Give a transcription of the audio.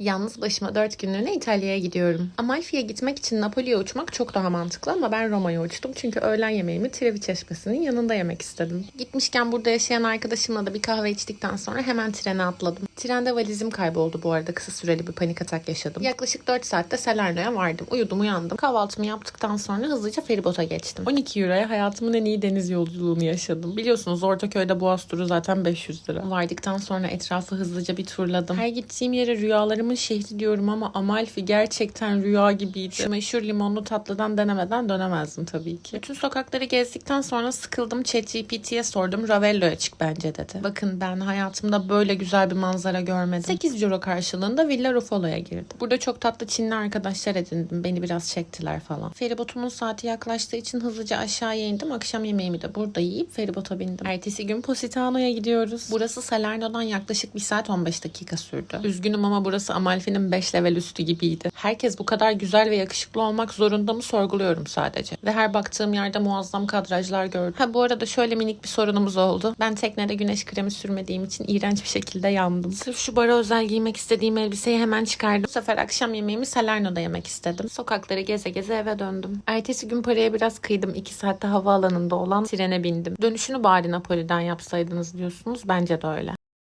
Yalnız başıma 4 günlüğüne İtalya'ya gidiyorum. Amalfi'ye gitmek için Napoli'ye uçmak çok daha mantıklı ama ben Roma'ya uçtum. Çünkü öğlen yemeğimi Trevi Çeşmesi'nin yanında yemek istedim. Gitmişken burada yaşayan arkadaşımla da bir kahve içtikten sonra hemen trene atladım. Trende valizim kayboldu bu arada. Kısa süreli bir panik atak yaşadım. Yaklaşık 4 saatte Salerno'ya vardım. Uyudum uyandım. Kahvaltımı yaptıktan sonra hızlıca feribota geçtim. 12 euroya hayatımın en iyi deniz yolculuğunu yaşadım. Biliyorsunuz Ortaköy'de Boğaz turu zaten 500 lira. Vardıktan sonra etrafı hızlıca bir turladım. Her gittiğim yere rüyalarımın şehri diyorum ama Amalfi gerçekten rüya gibiydi. Şu meşhur limonlu tatlıdan denemeden dönemezdim tabii ki. Bütün sokakları gezdikten sonra sıkıldım. ChatGPT'ye sordum. Ravello'ya çık bence dedi. Bakın ben hayatımda böyle güzel bir manzara görmedim. 8 euro karşılığında Villa Rufolo'ya girdim. Burada çok tatlı Çinli arkadaşlar edindim. Beni biraz çektiler falan. Feribotumun saati yaklaştığı için hızlıca aşağıya indim. Akşam yemeğimi de burada yiyip feribota bindim. Ertesi gün Positano'ya gidiyoruz. Burası Salerno'dan yaklaşık 1 saat 15 dakika sürdü. Üzgünüm ama burası Amalfi'nin 5 level üstü gibiydi. Herkes bu kadar güzel ve yakışıklı olmak zorunda mı sorguluyorum sadece. Ve her baktığım yerde muazzam kadrajlar gördüm. Ha bu arada şöyle minik bir sorunumuz oldu. Ben teknede güneş kremi sürmediğim için iğrenç bir şekilde yandım. Sırf şu bara özel giymek istediğim elbiseyi hemen çıkardım. Bu sefer akşam yemeğimi Salerno'da yemek istedim. Sokakları geze geze eve döndüm. Ertesi gün paraya biraz kıydım. 2 saatte havaalanında olan trene bindim. Dönüşünü bari Napoli'den yapsaydınız diyorsunuz. Bence de öyle.